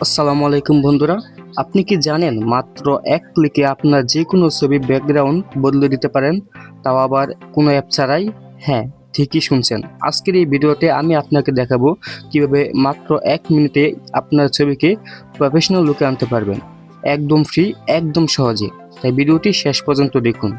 আসসালামু আলাইকুম বন্ধুরা, আপনি কি জানেন মাত্র এক ক্লিকে আপনার যে কোনো ছবি ব্যাকগ্রাউন্ড বদলে দিতে পারেন, তাও আবার কোনো অ্যাপ ছাড়াই? হ্যাঁ ঠিকই শুনছেন। আজকের এই ভিডিওতে আমি আপনাকে দেখাবো কীভাবে মাত্র এক মিনিটে আপনার ছবিকে প্রফেশনাল লুকে আনতে পারবেন। একদম ফ্রি একদম সহজে। তাই ভিডিওটি শেষ পর্যন্ত দেখুন।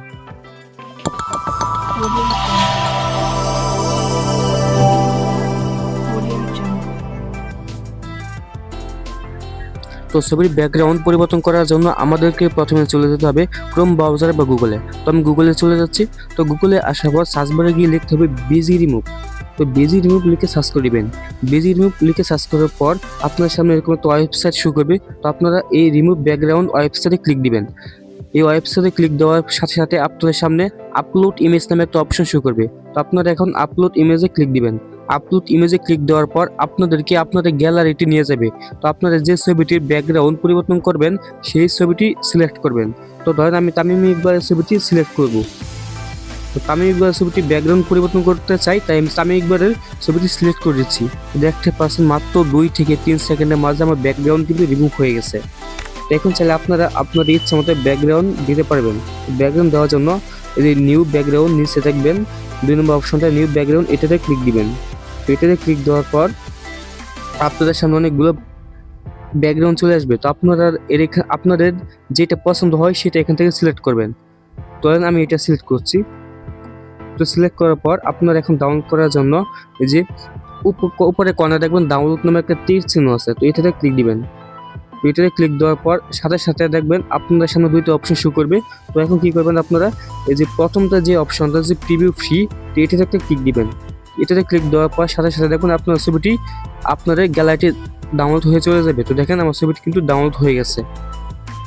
তো ছবির ব্যাকগ্রাউন্ড পরিবর্তন করার জন্য আমাদেরকে প্রথমে চলে যেতে হবে ক্রোম ব্রাউজার বা গুগলে তো আমি গুগলে চলে যাচ্ছি। তো গুগলে আসার পর সার্চ বারে গিয়ে লিখতে হবে বিজি রিমুভ তো বিজি রিমুভ লিখে সার্চ করে দিবেন। বিজি রিমুভ লিখে সার্চ করার পর আপনার সামনে এরকম একটা ওয়েবসাইট শুরু করবে। তো আপনারা এই রিমুভ ব্যাকগ্রাউন্ড ওয়েবসাইটে ক্লিক দিবেন। এই ওয়েবসাইটে ক্লিক দেওয়ার সাথে সাথে আপনাদের সামনে আপলোড ইমেজ নামে একটা অপশন শুরু করবে। তো আপনারা এখন আপলোড ইমেজে ক্লিক দিবেন। আপলোড ইমেজে ক্লিক দেওয়ার পর আপনাদেরকে আপনাদের গ্যালারিটি নিয়ে যাবে। তো আপনারা যে ছবিটির ব্যাকগ্রাউন্ড পরিবর্তন করবেন, সেই ছবিটি সিলেক্ট করবেন। তো ধরেন আমি তামিম ইকবালের ছবিটি সিলেক্ট করব। তো তামিম ইকবালের ছবিটি ব্যাকগ্রাউন্ড পরিবর্তন করতে চাই, তাই আমি তামিম ইকবালের ছবিটি সিলেক্ট করে দিচ্ছি। দেখতে পাচ্ছেন মাত্র দুই থেকে তিন সেকেন্ডের মাঝে আমার ব্যাকগ্রাউন্ড কিন্তু রিমুভ হয়ে গেছে। এখন চাইলে আপনারা আপনাদের ইচ্ছা মতো ব্যাকগ্রাউন্ড দিতে পারবেন। ব্যাকগ্রাউন্ড দেওয়ার জন্য এই নিউ ব্যাকগ্রাউন্ড নিচে দেখবেন, দুই নম্বর অপশনটা নিউ ব্যাকগ্রাউন্ড এটাতে ক্লিক দিবেন। তো ক্লিক দেওয়ার পর আপনাদের সামনে অনেকগুলো ব্যাকগ্রাউন্ড চলে আসবে। তো আপনারা এর আপনাদের যেটা পছন্দ হয় সেটা এখান থেকে সিলেক্ট করবেন। ধরেন আমি এটা সিলেক্ট করছি। তো সিলেক্ট করার পর আপনারা এখন ডাউনলোড করার জন্য এই যে উপ- উপরে কর্নার দেখবেন ডাউনলোড নামে একটা তীর চিহ্ন আছে। তো এটাতে ক্লিক দিবেন। তো এটাতে ক্লিক দেওয়ার পর সাথে সাথে দেখবেন আপনাদের সামনে দুইটা অপশন শো করবে। তো এখন কি করবেন আপনারা? এই যে প্রথমটা যে অপশনটা যে প্রিভিউ ফ্রি তো এটাতে একটা ক্লিক দিবেন। এটাতে ক্লিক দেওয়ার পর সাথে সাথে দেখুন আপনার ছবিটি আপনাদের গ্যালারিতে ডাউনলোড হয়ে চলে যাবে। তো দেখেন আমার ছবিটি কিন্তু ডাউনলোড হয়ে গেছে।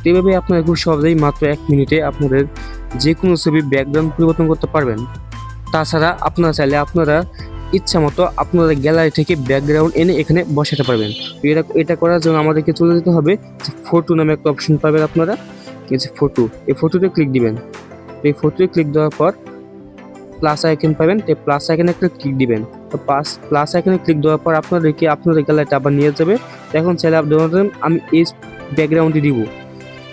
তো এইভাবে আপনারা খুব সহজেই মাত্র এক মিনিটে আপনাদের যে কোনো ছবি ব্যাকগ্রাউন্ড পরিবর্তন করতে পারবেন। তাছাড়া আপনারা চাইলে আপনারা ইচ্ছা মতো আপনাদের গ্যালারি থেকে ব্যাকগ্রাউন্ড এনে এখানে বসাতে পারবেন। এটা এটা করার জন্য আমাদেরকে চলে যেতে হবে যে ফটো নামে একটা অপশন পাবেন আপনারা। যে ফটো এই ফটোতে ক্লিক দিবেন। এই ফটোতে ক্লিক দেওয়ার পর প্লাস আইকন পাবেন এই প্লাস আইকনে একটা ক্লিক দিবেন। তো প্লাস প্লাস আইকনে ক্লিক দেওয়ার পর আপনাদেরকে আপনাদের গ্যালারিতে আবার নিয়ে যাবে। এখন চাইলে আপনাদের আমি এই ব্যাকগ্রাউন্ডটি দিব।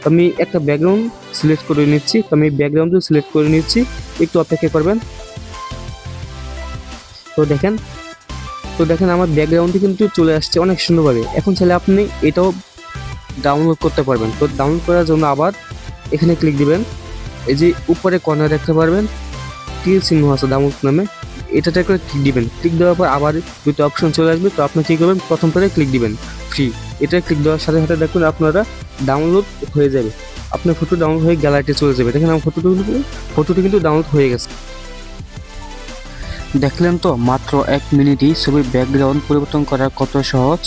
তো আমি একটা ব্যাকগ্রাউন্ড সিলেক্ট করে নিচ্ছি। তো আমি ব্যাকগ্রাউন্ডও সিলেক্ট করে নিচ্ছি। একটু অপেক্ষা করবেন। তো দেখেন তো দেখেন আমার ব্যাকগ্রাউন্ডটি কিন্তু চলে আসছে অনেক সুন্দরভাবে। এখন চাইলে আপনি এটাও ডাউনলোড করতে পারবেন। তো ডাউনলোড করার জন্য আবার এখানে ক্লিক দিবেন। এই যে উপরে কর্নার দেখতে পারবেন। তীর চিহ্ন আছে ডাউনলোড নামে, এটাতে করে ক্লিক দিবেন। ক্লিক দেওয়ার পর আবার দুটো অপশন চলে আসবে, তো আপনি কী করবেন? প্রথমটাতে ক্লিক দিবেন ফ্রি এটা ক্লিক দেওয়ার সাথে সাথে দেখুন আপনারা ডাউনলোড হয়ে যাবে। আপনার ফটো ডাউনলোড হয়ে গ্যালারিতে চলে যাবে। দেখেন আমার ফটোটি ফটোটি কিন্তু ডাউনলোড হয়ে গেছে। দেখলেন তো, মাত্র এক মিনিটই ছবির ব্যাকগ্রাউন্ড পরিবর্তন করা কত সহজ।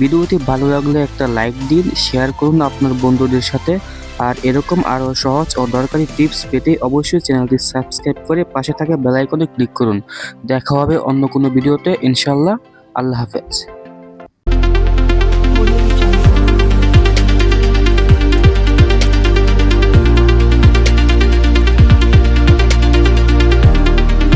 ভিডিওটি ভালো লাগলে একটা লাইক দিন শেয়ার করুন আপনার বন্ধুদের সাথে। আর এরকম আরও সহজ ও দরকারি টিপস পেতে অবশ্যই চ্যানেলটি সাবস্ক্রাইব করে পাশে থাকা বেলাইকনে ক্লিক করুন। দেখা হবে অন্য কোনো ভিডিওতে ইনশাল্লাহ আল্লাহ হাফেজ।